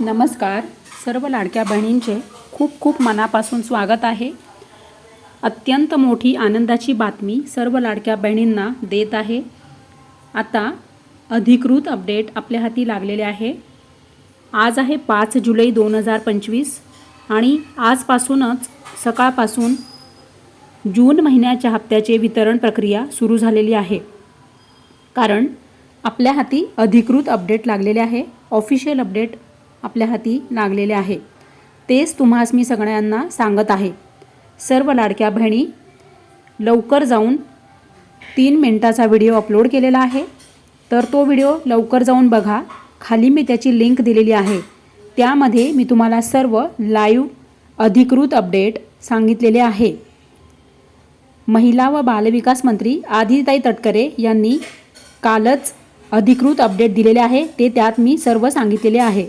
नमस्कार. सर्व लाडक्या बहिणींचे खूप खूप मनापासून स्वागत आहे. अत्यंत मोठी आनंदाची बातमी सर्व लाडक्या बहिणींना देत आहे. आता अधिकृत अपडेट आपल्या हाती लागलेले आहे. आज आहे पाच जुलै दोन हजार पंचवीस आणि आजपासूनच सकाळपासून जून महिन्याच्या हप्त्याचे वितरण प्रक्रिया सुरू झालेली आहे. कारण आपल्या हाती अधिकृत अपडेट लागलेले आहे. ऑफिशियल अपडेट आपल्या हाती लागलेले आहे. तेच तुम्हास मी सगळ्यांना सांगत आहे. सर्व लाडक्या बहिणी लवकर जाऊन तीन मिनटाचा व्हिडिओ अपलोड केलेला आहे. तर तो व्हिडिओ लवकर जाऊन बघा. खाली मी त्याची लिंक दिलेली आहे. त्यामध्ये मी तुम्हाला सर्व लाईव्ह अधिकृत अपडेट सांगितलेले आहे. महिला व बालविकास मंत्री आदिताई तटकरे यांनी कालच अधिकृत अपडेट दिलेले आहे ते त्यात मी सर्व सांगितलेले आहे.